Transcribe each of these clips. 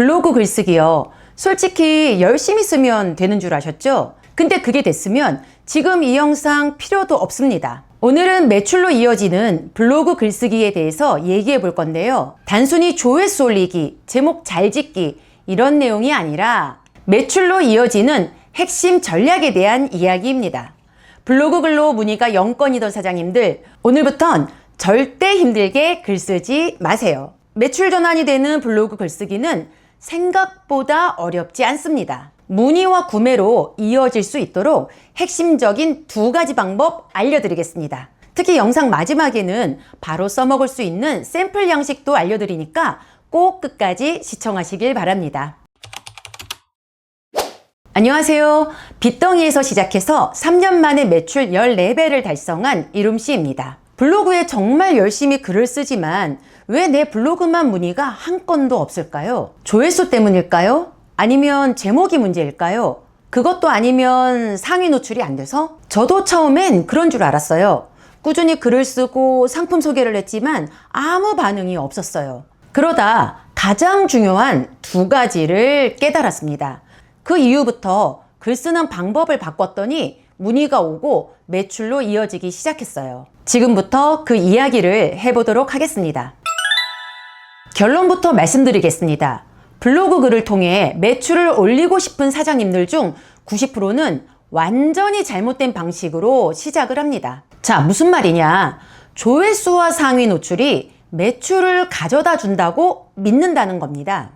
블로그 글쓰기요. 솔직히 열심히 쓰면 되는 줄 아셨죠? 근데 그게 됐으면 지금 이 영상 필요도 없습니다. 오늘은 매출로 이어지는 블로그 글쓰기에 대해서 얘기해 볼 건데요. 단순히 조회수 올리기, 제목 잘 짓기 이런 내용이 아니라 매출로 이어지는 핵심 전략에 대한 이야기입니다. 블로그 글로 문의가 0건이던 사장님들, 오늘부턴 절대 힘들게 글 쓰지 마세요. 매출 전환이 되는 블로그 글쓰기는 생각보다 어렵지 않습니다. 문의와 구매로 이어질 수 있도록 핵심적인 두 가지 방법 알려드리겠습니다. 특히 영상 마지막에는 바로 써먹을 수 있는 샘플 양식도 알려드리니까 꼭 끝까지 시청하시길 바랍니다. 안녕하세요. 빚덩이에서 시작해서 3년 만에 매출 14배를 달성한 이룸씨입니다. 블로그에 정말 열심히 글을 쓰지만 왜 내 블로그만 문의가 한 건도 없을까요? 조회수 때문일까요? 아니면 제목이 문제일까요? 그것도 아니면 상위 노출이 안 돼서? 저도 처음엔 그런 줄 알았어요. 꾸준히 글을 쓰고 상품 소개를 했지만 아무 반응이 없었어요. 그러다 가장 중요한 두 가지를 깨달았습니다. 그 이후부터 글 쓰는 방법을 바꿨더니 문의가 오고 매출로 이어지기 시작했어요. 지금부터 그 이야기를 해보도록 하겠습니다. 결론부터 말씀드리겠습니다. 블로그 글을 통해 매출을 올리고 싶은 사장님들 중 90%는 완전히 잘못된 방식으로 시작을 합니다. 자, 무슨 말이냐? 조회수와 상위 노출이 매출을 가져다 준다고 믿는다는 겁니다.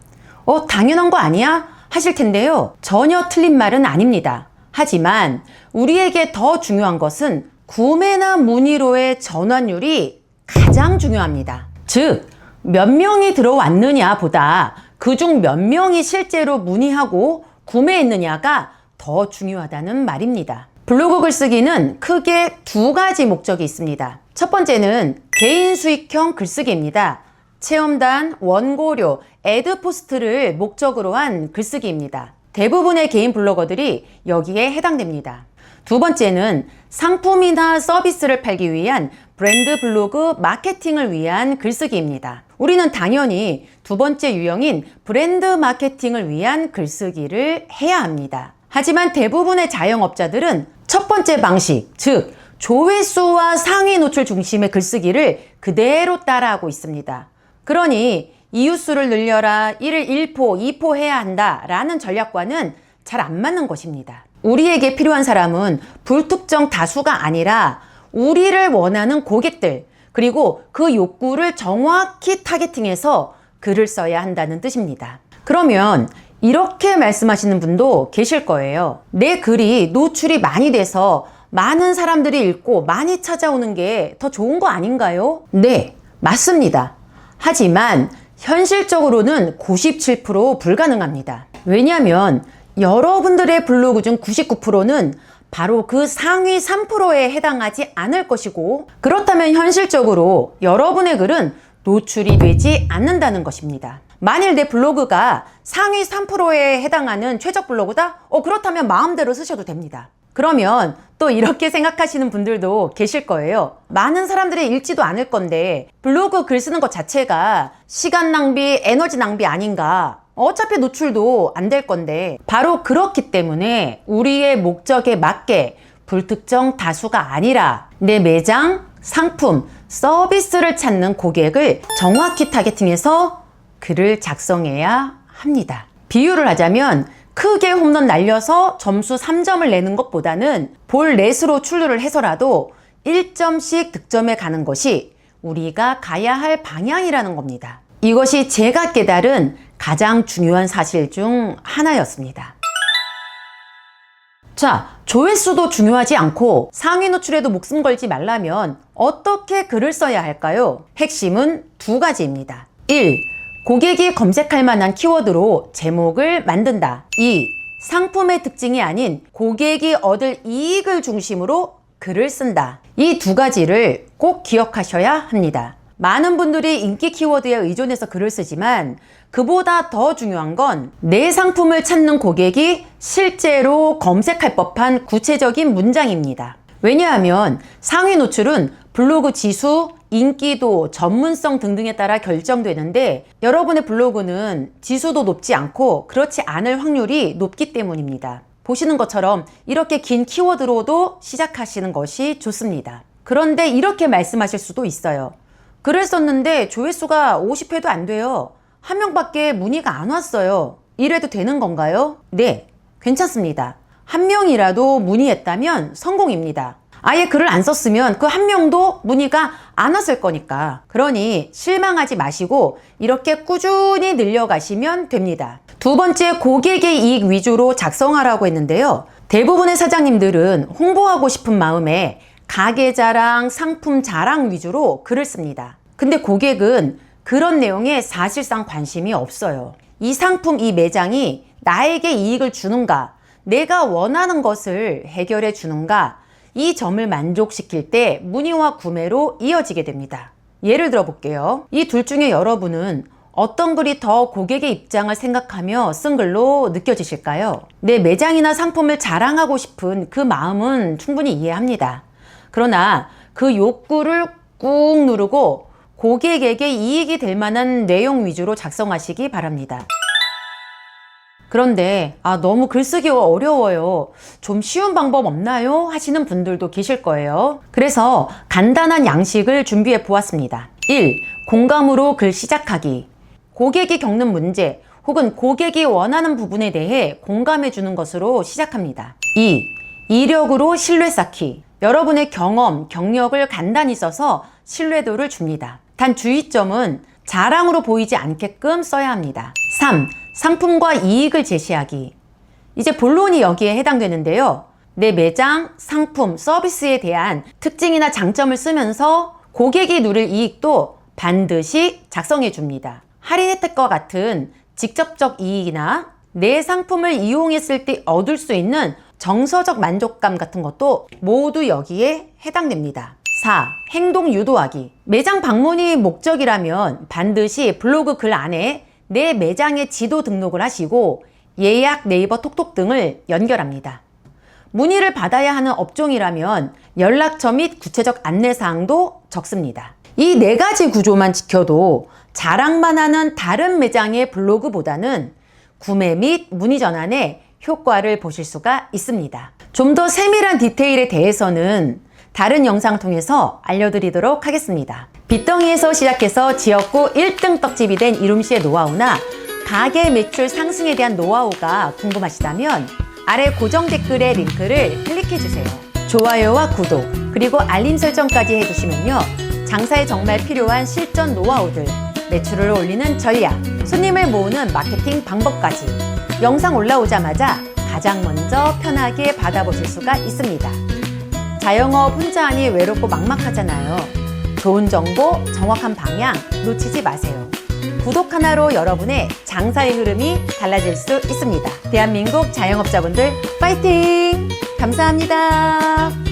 어, 당연한 거 아니야? 하실 텐데요. 전혀 틀린 말은 아닙니다. 하지만 우리에게 더 중요한 것은 구매나 문의로의 전환율이 가장 중요합니다. 즉, 몇 명이 들어왔느냐 보다 그 중 몇 명이 실제로 문의하고 구매했느냐가 더 중요하다는 말입니다. 블로그 글쓰기는 크게 두 가지 목적이 있습니다. 첫 번째는 개인 수익형 글쓰기입니다. 체험단, 원고료, 애드 포스트를 목적으로 한 글쓰기입니다. 대부분의 개인 블로거들이 여기에 해당됩니다. 두 번째는 상품이나 서비스를 팔기 위한 브랜드 블로그 마케팅을 위한 글쓰기입니다. 우리는 당연히 두 번째 유형인 브랜드 마케팅을 위한 글쓰기를 해야 합니다. 하지만 대부분의 자영업자들은 첫 번째 방식, 즉, 조회수와 상위 노출 중심의 글쓰기를 그대로 따라하고 있습니다. 그러니 이웃수를 늘려라, 1을 1포, 2포 해야 한다 라는 전략과는 잘 안 맞는 것입니다. 우리에게 필요한 사람은 불특정 다수가 아니라 우리를 원하는 고객들, 그리고 그 욕구를 정확히 타겟팅해서 글을 써야 한다는 뜻입니다. 그러면 이렇게 말씀하시는 분도 계실 거예요. 내 글이 노출이 많이 돼서 많은 사람들이 읽고 많이 찾아오는 게 더 좋은 거 아닌가요? 네, 맞습니다. 하지만 현실적으로는 97% 불가능합니다. 왜냐하면 여러분들의 블로그 중 99%는 바로 그 상위 3%에 해당하지 않을 것이고 그렇다면 현실적으로 여러분의 글은 노출이 되지 않는다는 것입니다. 만일 내 블로그가 상위 3%에 해당하는 최적 블로그다? 어, 그렇다면 마음대로 쓰셔도 됩니다. 그러면 또 이렇게 생각하시는 분들도 계실 거예요. 많은 사람들이 읽지도 않을 건데 블로그 글 쓰는 것 자체가 시간 낭비, 에너지 낭비 아닌가? 어차피 노출도 안 될 건데 바로 그렇기 때문에 우리의 목적에 맞게 불특정 다수가 아니라 내 매장, 상품, 서비스를 찾는 고객을 정확히 타겟팅해서 글을 작성해야 합니다. 비유를 하자면 크게 홈런 날려서 점수 3점을 내는 것보다는 볼 넷으로 출루를 해서라도 1점씩 득점해 가는 것이 우리가 가야 할 방향이라는 겁니다. 이것이 제가 깨달은 가장 중요한 사실 중 하나였습니다. 자, 조회수도 중요하지 않고 상위 노출에도 목숨 걸지 말라면 어떻게 글을 써야 할까요? 핵심은 두 가지입니다. 1. 고객이 검색할 만한 키워드로 제목을 만든다. 2. 상품의 특징이 아닌 고객이 얻을 이익을 중심으로 글을 쓴다. 이 두 가지를 꼭 기억하셔야 합니다. 많은 분들이 인기 키워드에 의존해서 글을 쓰지만 그보다 더 중요한 건 내 상품을 찾는 고객이 실제로 검색할 법한 구체적인 문장입니다. 왜냐하면 상위 노출은 블로그 지수, 인기도, 전문성 등등에 따라 결정되는데 여러분의 블로그는 지수도 높지 않고 그렇지 않을 확률이 높기 때문입니다. 보시는 것처럼 이렇게 긴 키워드로도 시작하시는 것이 좋습니다. 그런데 이렇게 말씀하실 수도 있어요. 글을 썼는데 조회수가 50회도 안 돼요. 한 명밖에 문의가 안 왔어요. 이래도 되는 건가요? 네, 괜찮습니다. 한 명이라도 문의했다면 성공입니다. 아예 글을 안 썼으면 그 한 명도 문의가 안 왔을 거니까. 그러니 실망하지 마시고 이렇게 꾸준히 늘려가시면 됩니다. 두 번째 고객의 이익 위주로 작성하라고 했는데요. 대부분의 사장님들은 홍보하고 싶은 마음에 가게 자랑, 상품 자랑 위주로 글을 씁니다. 근데 고객은 그런 내용에 사실상 관심이 없어요. 이 상품, 이 매장이 나에게 이익을 주는가, 내가 원하는 것을 해결해 주는가, 이 점을 만족시킬 때 문의와 구매로 이어지게 됩니다. 예를 들어 볼게요. 이 둘 중에 여러분은 어떤 글이 더 고객의 입장을 생각하며 쓴 글로 느껴지실까요? 내 매장이나 상품을 자랑하고 싶은 그 마음은 충분히 이해합니다. 그러나 그 욕구를 꾹 누르고 고객에게 이익이 될 만한 내용 위주로 작성하시기 바랍니다. 그런데 아 너무 글쓰기가 어려워요. 좀 쉬운 방법 없나요? 하시는 분들도 계실 거예요. 그래서 간단한 양식을 준비해 보았습니다. 1. 공감으로 글 시작하기. 고객이 겪는 문제 혹은 고객이 원하는 부분에 대해 공감해 주는 것으로 시작합니다. 2. 이력으로 신뢰 쌓기. 여러분의 경험, 경력을 간단히 써서 신뢰도를 줍니다. 단 주의점은 자랑으로 보이지 않게끔 써야 합니다. 3. 상품과 이익을 제시하기. 이제 본론이 여기에 해당되는데요. 내 매장, 상품, 서비스에 대한 특징이나 장점을 쓰면서 고객이 누릴 이익도 반드시 작성해 줍니다. 할인 혜택과 같은 직접적 이익이나 내 상품을 이용했을 때 얻을 수 있는 정서적 만족감 같은 것도 모두 여기에 해당됩니다. 4. 행동 유도하기. 매장 방문이 목적이라면 반드시 블로그 글 안에 내 매장의 지도 등록을 하시고 예약, 네이버 톡톡 등을 연결합니다. 문의를 받아야 하는 업종이라면 연락처 및 구체적 안내사항도 적습니다. 이 네 가지 구조만 지켜도 자랑만 하는 다른 매장의 블로그보다는 구매 및 문의 전환에 효과를 보실 수가 있습니다. 좀 더 세밀한 디테일에 대해서는 다른 영상 통해서 알려드리도록 하겠습니다. 빗덩이에서 시작해서 지역구 1등 떡집이 된 이룸씨의 노하우나 가게 매출 상승에 대한 노하우가 궁금하시다면 아래 고정 댓글의 링크를 클릭해주세요. 좋아요와 구독, 그리고 알림 설정까지 해주시면요. 장사에 정말 필요한 실전 노하우들, 매출을 올리는 전략, 손님을 모으는 마케팅 방법까지 영상 올라오자마자 가장 먼저 편하게 받아보실 수가 있습니다. 자영업 혼자 하니 외롭고 막막하잖아요. 좋은 정보, 정확한 방향 놓치지 마세요. 구독 하나로 여러분의 장사의 흐름이 달라질 수 있습니다. 대한민국 자영업자분들 파이팅! 감사합니다.